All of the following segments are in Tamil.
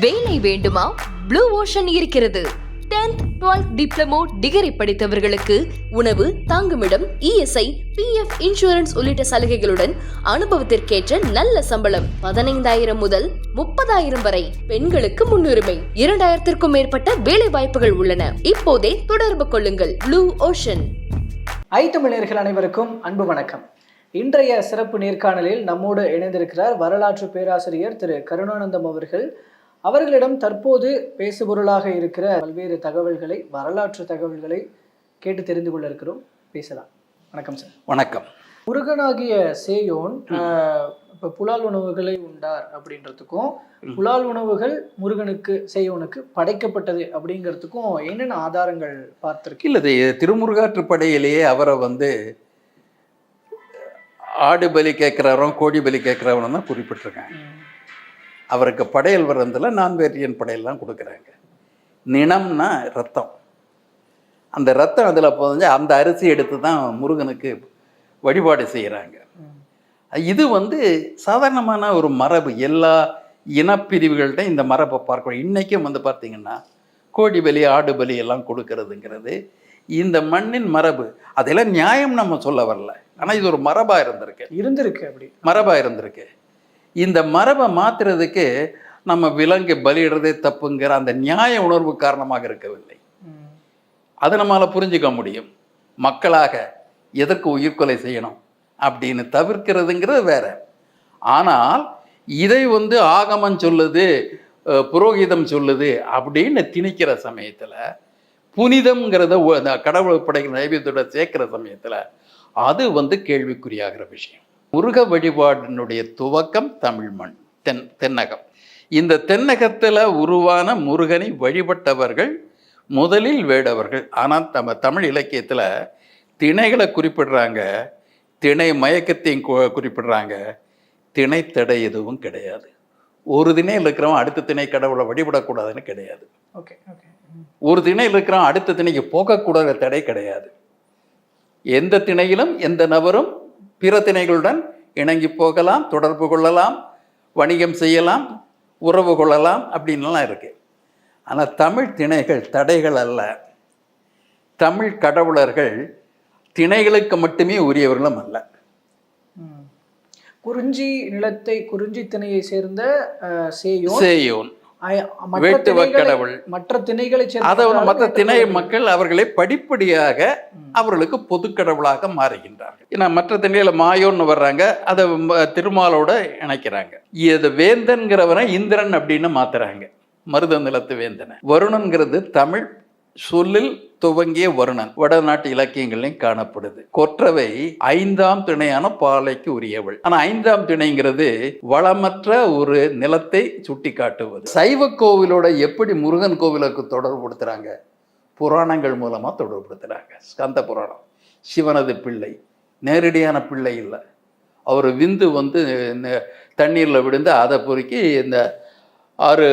வேலை வேண்டுமா? ப்ளூ ஓஷன் இருக்கிறது. 10th 12th டிப்ளமோ டிகிரி படித்தவர்களுக்கு உணவு தாங்குமிடம் இஎஸ்ஐ பிஎஃப் இன்சூரன்ஸ் உள்ளிட்ட சலுகைகளுடன் அனுபவத்திற்கேற்ற நல்ல சம்பளம். பதினைந்தாயிரம் முதல் முப்பதாயிரம் வரை பெண்களுக்கு முன்னுரிமை. இரண்டாயிரத்திற்கும் மேற்பட்ட வேலை வாய்ப்புகள் உள்ளன. இப்போதே தொடர்பு கொள்ளுங்கள். ப்ளூ ஓஷன் ஐ தமிழர்கள் அனைவருக்கும் அன்பு வணக்கம். இன்றைய சிறப்பு நேர்காணலில் நம்மோடு இணைந்திருக்கிறார் வரலாற்று பேராசிரியர் திரு கருணானந்தம் அவர்கள். அவர்களிடம் தற்போது பேசுபொருளாக இருக்கிற பல்வேறு தகவல்களை வரலாற்று தகவல்களை கேட்டு தெரிந்து கொள்ள இருக்கிறோம். பேசலாம். வணக்கம் சார். வணக்கம். முருகனாகிய சேயோன் இப்ப புலால் உணவுகளை உண்டார் அப்படின்றதுக்கும் புலால் உணவுகள் முருகனுக்கு சேயோனுக்கு படைக்கப்பட்டது அப்படிங்கிறதுக்கும் என்னென்ன ஆதாரங்கள் பார்த்திருக்கு இல்லை திருமுருகாற்றுப்படையிலேயே அவரை வந்து ஆடு பலி கேட்குறவரும் கோழி பலி கேட்குறவரும் தான் குறிப்பிட்டிருக்காங்க. அவருக்கு படையல் வர்றதில் நான் வேரியன் படையல் தான் கொடுக்குறாங்க. நிணம்னா ரத்தம். அந்த ரத்தம் அதில் போதஞ்சு அந்த அரிசி எடுத்து தான் முருகனுக்கு வழிபாடு செய்கிறாங்க இது வந்து சாதாரணமான ஒரு மரபு. எல்லா இனப்பிரிவுகள்கிட்ட இந்த மரபை பார்க்கணும். இன்றைக்கும் வந்து பார்த்தீங்கன்னா கோழி பலி ஆடு பலி எல்லாம் கொடுக்கறதுங்கிறது இந்த மண்ணின் மரபு. அதெல்லாம் நியாயம் நம்ம சொல்ல வரல. ஆனால் இது ஒரு மரபாக இருந்திருக்கு. இருந்திருக்கு அப்படி. மரபாக இருந்திருக்கு. இந்த மரபை மாற்றுறதுக்கு நம்ம விலங்கு பலியிடுறதே தப்புங்கிற அந்த நியாய உணர்வு காரணமாக இருக்கவில்லை. அதை நம்மளால் புரிஞ்சுக்க முடியும். மக்களாக எதற்கு உயிர்கொலை செய்யணும் அப்படின்னு தவிர்க்கிறதுங்கிறது வேற. ஆனால் இதை வந்து ஆகமம் சொல்லுது புரோகிதம் சொல்லுது அப்படின்னு திணிக்கிற சமயத்தில் புனிதம்ங்கிறத கடவுள் படைக்கிற நைவேத்தியோட சேர்க்கிற சமயத்தில் அது வந்து கேள்விக்குறியாகிற விஷயம். முருக வழிபாடினுடைய துவக்கம் தமிழ் மண் தென் தென்னகம். இந்த தென்னகத்தில் உருவான முருகனை வழிபட்டவர்கள் முதலில் வேடவர்கள். ஆனால் நம்ம தமிழ் இலக்கியத்தில் திணைகளை குறிப்பிடுறாங்க திணை மயக்கத்தையும் குறிப்பிடுறாங்க. திணைத்தடை எதுவும் கிடையாது. ஒரு திணையில் இருக்கிறவன் அடுத்த திணை கடவுளை வழிபடக்கூடாதுன்னு கிடையாது. Okay okay. ஒரு திணையில் இருக்கிறவன் அடுத்த திணைக்கு போகக்கூடாத தடை கிடையாது. எந்த திணையிலும் எந்த நபரும் பிற திணைகளுடன் இணங்கி போகலாம் தொடர்பு கொள்ளலாம் வணிகம் செய்யலாம் உறவு கொள்ளலாம் அப்படின்லாம் இருக்கு. ஆனால் தமிழ் திணைகள் தடைகள் அல்ல. தமிழ் கடவுளர்கள் திணைகளுக்கு மட்டுமே உரியவர்களும் அல்ல. குறிஞ்சி நிலத்தை குறிஞ்சி திணையை சேர்ந்த சேயோன். சேயோன். கடவுள். மற்ற திணைகளை அதை வந்து மற்ற திணை மக்கள் அவர்களை படிப்படியாக அவர்களுக்கு பொது கடவுளாக மாறுகின்றார்கள். ஏன்னா மற்ற திணையில மாயோன்னு வர்றாங்க அதை திருமாலோட இணைக்கிறாங்க. இது வேந்தன்கிறவரை இந்திரன் அப்படின்னு மாத்துறாங்க. மருத நிலத்து வேந்தனை. வருணன்கிறது தமிழ் சொல்லில் துவங்கிய வருணன் வடநாட்டு இலக்கியங்களையும் காணப்படுது. கொற்றவை ஐந்தாம் திணையான பாலைக்கு உரியவள். ஆனா ஐந்தாம் திணைங்கிறது வளமற்ற ஒரு நிலத்தை சுட்டி காட்டுவது சைவ கோவிலோட எப்படி முருகன் கோவிலுக்கு தொடர்புடுத்துறாங்க புராணங்கள் மூலமா தொடர்புடுத்துறாங்க ஸ்கந்த புராணம். சிவனது பிள்ளை. நேரடியான பிள்ளை இல்லை. அவர் விந்து வந்து தண்ணீரில் விழுந்து அதை பொறுக்கி இந்த ஆறு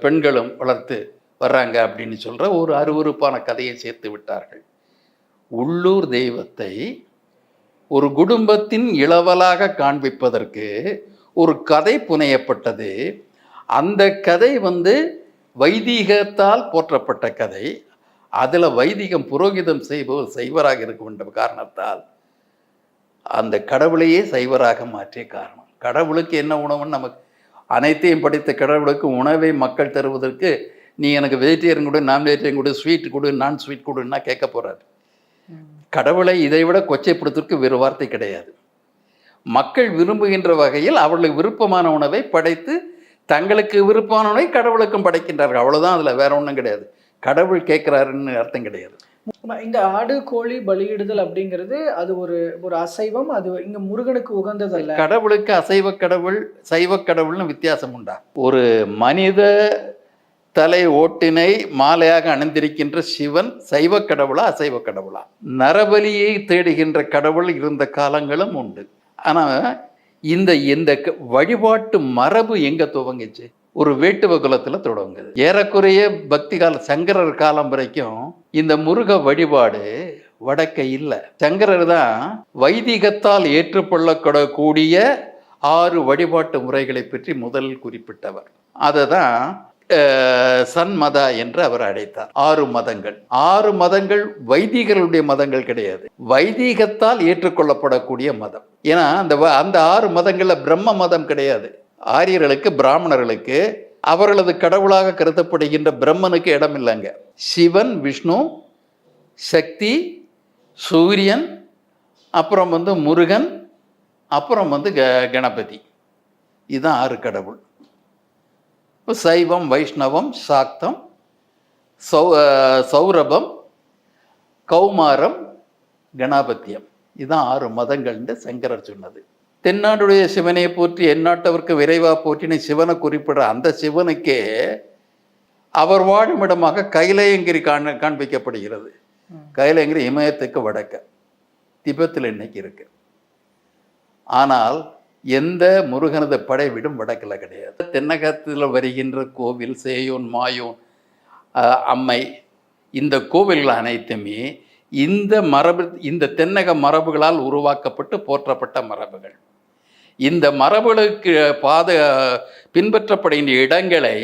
பெண்களும் வளர்த்து வர்றாங்க அப்படின்னு சொல்கிற ஒரு அருவருப்பான கதையை சேர்த்து விட்டார்கள். உள்ளூர் தெய்வத்தை ஒரு குடும்பத்தின் இளவலாக காண்பிப்பதற்கு ஒரு கதை புனையப்பட்டது. அந்த கதை வந்து வைதீகத்தால் போற்றப்பட்ட கதை. அதில் வைதிகம் புரோகிதம் செய்பவர் சைவராக இருக்க வேண்டும் காரணத்தால் அந்த கடவுளையே சைவராக மாற்றிய காரணம். கடவுளுக்கு என்ன உணவுன்னு நமக்கு அனைத்தையும் படித்த கடவுளுக்கு உணவை மக்கள் தருவதற்கு நீ எனக்கு வெஜிடேரியன் கொடு நான் வெஜிடேரியன் கொடு ஸ்வீட் கொடு நான் ஸ்வீட் கொடுன்னா கேட்க போறாரு. ம். கடவுளை இதை விட கொச்சைப்படுத்துவதற்கு வேறு வார்த்தை கிடையாது. மக்கள் விரும்புகின்ற வகையில் அவர்களுக்கு விருப்பமான உணவை படைத்து தங்களுக்கு விருப்பமான உணவை கடவுளுக்கும் படைக்கின்றார்கள். அவ்வளவுதான் அதுல வேற ஒன்றும் கிடையாது. கடவுள் கேட்கிறாருன்னு அர்த்தம் கிடையாது. இந்த ஆடு கோழி பலியிடுதல் அப்படிங்கிறது அது ஒரு ஒரு அசைவம். அது இங்க முருகனுக்கு உகந்ததல்ல. கடவுளுக்கு அசைவ கடவுள் சைவ கடவுள்னு வித்தியாசம் உண்டா? ஒரு மனித தலை ஓட்டினை மாலையாக அணிந்திருக்கின்ற சிவன் சைவ கடவுளா அசைவ கடவுளா? நரபலியை தேடுகின்ற கடவுள் இருந்த காலங்களும் உண்டு. ஆனால் இந்த இந்த க- வழிபாட்டு மரபு எங்கே துவங்குச்சு? ஒரு வேட்டுவ குலத்தில் தொடங்குது. ஏறக்குறைய பக்தி கால சங்கரர் காலம் வரைக்கும் இந்த முருக வழிபாடு வடக்க இல்லை. சங்கரர் தான் வைதிகத்தால் ஏற்றுக்கொள்ளக்கூடக்கூடிய ஆறு வழிபாட்டு முறைகளை பற்றி முதல் குறிப்பிட்டவர். அதை தான் சன்மதா என்று அவர் அழைத்தார். ஆறு மதங்கள். ஆறு மதங்கள் வைதிகர்களுடைய மதங்கள் கிடையாது. வைதீகத்தால் ஏற்றுக்கொள்ளப்படக்கூடிய மதம். ஏன்னா அந்த வ- அந்த ஆறு மதங்களில் பிரம்ம மதம் கிடையாது. ஆரியர்களுக்கு பிராமணர்களுக்கு அவர்களது கடவுளாக கருதப்படுகின்ற பிரம்மனுக்கு இடம் இல்லைங்க. சிவன் விஷ்ணு சக்தி சூரியன் அப்புறம் வந்து முருகன் அப்புறம் வந்து க கணபதி. இதுதான் ஆறு கடவுள். சைவம் வைஷ்ணவம் சாக்தம் சௌ சௌரபம் கௌமாரம் கணாபத்தியம். இதுதான் ஆறு மதங்கள்னு சங்கரர் சொன்னது. தென்னாடுடைய சிவனை போற்றி எந்நாட்டவர்க்கு விரைவா போற்றின சிவனை குறிப்பிடுற அந்த சிவனுக்கே அவர் வாழும் இடமாக கைலையங்கிரி காண காண்பிக்கப்படுகிறது. கைலையங்கிரி இமயத்துக்கு வடக்க திபெத்தில் இன்னைக்கு இருக்கு. ஆனால் எந்த முருகனது படைவிடும் வடக்கில் கிடையாது. தென்னகத்தில் வருகின்ற கோவில் சேயோன் மாயோன் அம்மை இந்த கோவில்கள் அனைத்துமே இந்த மரபு இந்த தென்னக மரபுகளால் உருவாக்கப்பட்டு போற்றப்பட்ட மரபுகள். இந்த மரபுகளுக்கு பாத பின்பற்றப்படுகின்ற இடங்களை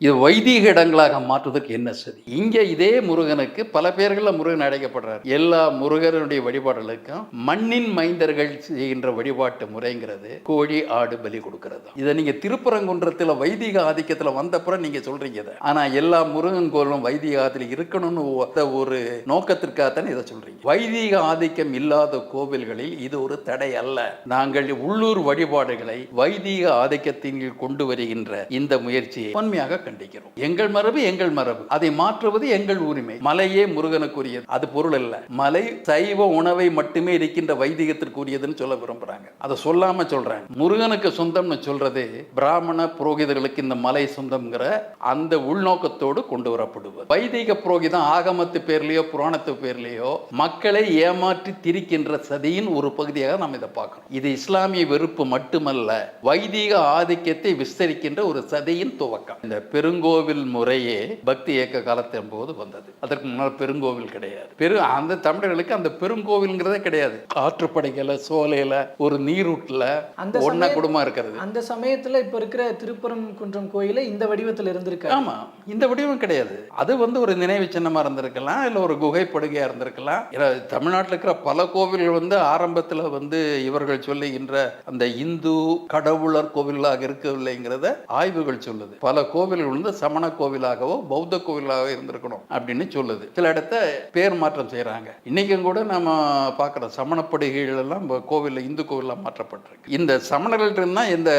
இது வைதீக இடங்களாக மாற்றுவதற்கு என்ன சதி இங்கே இதே முருகனுக்கு பல பேர்களில் முருகன் அழைக்கப்படுறார் எல்லா முருகனுடைய வழிபாடுகளுக்கும் மண்ணின் மைந்தர்கள் செய்கின்ற வழிபாட்டு முறைங்கிறது கோழி ஆடு பலி கொடுக்கிறது. இதை நீங்கள் திருப்பரங்குன்றத்தில் வைதிக ஆதிக்கத்தில் வந்தப்புறம் நீங்கள் சொல்கிறீங்க இதை. ஆனால் எல்லா முருகன் கோயிலும் வைதிக ஆதிக்கம் இருக்கணும்னு ஒத்த ஒரு நோக்கத்திற்காகத்தானே இதை சொல்கிறீங்க வைதிக ஆதிக்கம் இல்லாத கோவில்களில் இது ஒரு தடை அல்ல. நாங்கள் உள்ளூர் வழிபாடுகளை வைதிக ஆதிக்கத்தின் கீழ் கொண்டு வருகின்ற இந்த முயற்சியை உண்மையாக கண்டிக்கிறோம். எங்கள் மரபு எங்கள் மரபு. அதை மாற்றுவது எங்கள் உரிமை. மலையே முருகனுக்குரியது. அது பொருள் அல்ல. மலை சைவ உணவை மட்டுமே இருக்கின்ற வைதிகத்திற்குரியதுன்னு சொல்ல விரும்புறாங்க. அதை சொல்லாம சொல்றாங்க முருகனுக்கு சொந்தம்னு சொல்றது பிராமண புரோகிதர்களுக்கு இந்த மலை சொந்தம்ங்கிற அந்த உள்நோக்கத்தோடு கொண்டு வரப்படுவது. வைதிக புரோகிதம் ஆகமத்து பேர்லயோ புராணத்து பேர்லயோ மக்களை ஏமாற்றி திரிக்கின்ற சதியின் ஒரு பகுதியாக நாம் இதை பார்க்கணும். இது இஸ்லாமிய வெறுப்பு மட்டுமல்ல வைதிக ஆதிக்கத்தை விஸ்தரிக்கின்ற ஒரு சதியின் துவக்கம். இந்த பெருங்கோவில் முறையே பக்தி இயக்க காலத்தின் போது வந்தது. அதற்கு முன்னால் பெருங்கோவில் கிடையாது. பெரு அந்த தமிழர்களுக்கு அந்த பெருங்கோவில்ங்கிறதே கிடையாது. ஆற்றுப்படைகளை சோலையில ஒரு நீரூட்டுல அந்த ஒன்ன குடும்பம் இருக்கிறது. அந்த சமயத்துல இப்ப இருக்கிற திருப்பரங்குன்றம் கோயில இந்த வடிவத்துல இருந்திருக்காரு. ஆமா. இந்த வடிவம் கிடையாது. அது வந்து ஒரு நினைவு சின்னமா இருந்திருக்கலாம் இல்ல ஒரு குகை படுகையா இருந்திருக்கலாம் தமிழ்நாட்டுல இருக்கிற பல கோவில்கள் வந்து ஆரம்பத்துல வந்து இவர்கள் சொல்லுகின்ற அந்த இந்து கடவுளர் கோவிலாக இருக்கவில்லைங்கிறத ஆய்வுகள் சொல்லுது. பல கோவில் வந்து சமண கோவிலாகவோ பௌத்த கோவிலாகவோ இருந்திருக்கணும் அப்படின்னு சொல்லுது. சில இடத்த பேர் மாற்றம் செய்கிறாங்க இன்றைக்கும் கூட நம்ம பார்க்குற சமணப்படுகைகள் எல்லாம் கோவிலில் இந்து கோவிலாக மாற்றப்பட்டிருக்கு. இந்த சமணர்கள் இருந்தால் இந்த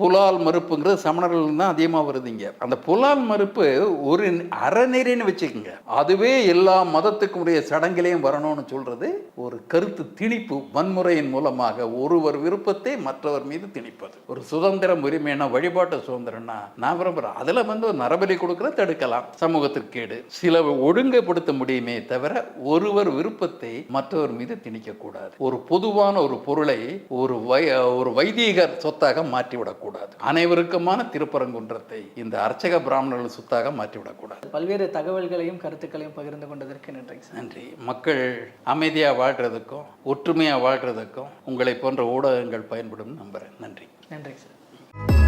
புலால் மறுப்புங்கிறது சமணர்கள் தான் அதிகமாக வருது இங்கே. அந்த புலால் மறுப்பு ஒரு அறநெறின்னு வச்சுக்கோங்க. அதுவே எல்லா மதத்துக்கும் உடைய சடங்கிலையும் வரணும்னு சொல்றது ஒரு கருத்து திணிப்பு வன்முறையின் மூலமாக. ஒருவர் விருப்பத்தை மற்றவர் மீது திணிப்பது. ஒரு சுதந்திரம் உரிமையான வழிபாட்டு சுதந்திரம்னா நான் விரும்புகிறேன் அதில் வந்து ஒரு நரபலி கொடுக்குற தடுக்கலாம். சமூகத்திற்கு கேடு. சில ஒழுங்குபடுத்த முடியுமே தவிர ஒருவர் விருப்பத்தை மற்றவர் மீது திணிக்கக்கூடாது. ஒரு பொதுவான ஒரு பொருளை ஒரு வை ஒரு வைதீகர் சொத்தாக மாற்றிவிடக்கூடாது. அனைவருக்குமான திருப்பரங்குன்றத்தை இந்த அர்ச்சக பிராமணர்கள் சொத்தாக மாற்றிவிடக்கூடாது. பல்வேறு தகவல்களையும் கருத்துக்களையும் பகிர்ந்து கொண்டதற்கு சார். நன்றி. மக்கள் அமைதியாக வாழ்கிறதுக்கும் ஒற்றுமையாக வாழ்கிறதுக்கும் உங்களை போன்ற ஊடகங்கள் பயன்படும் நம்புகிறேன் நன்றி. நன்றிங்க சார்.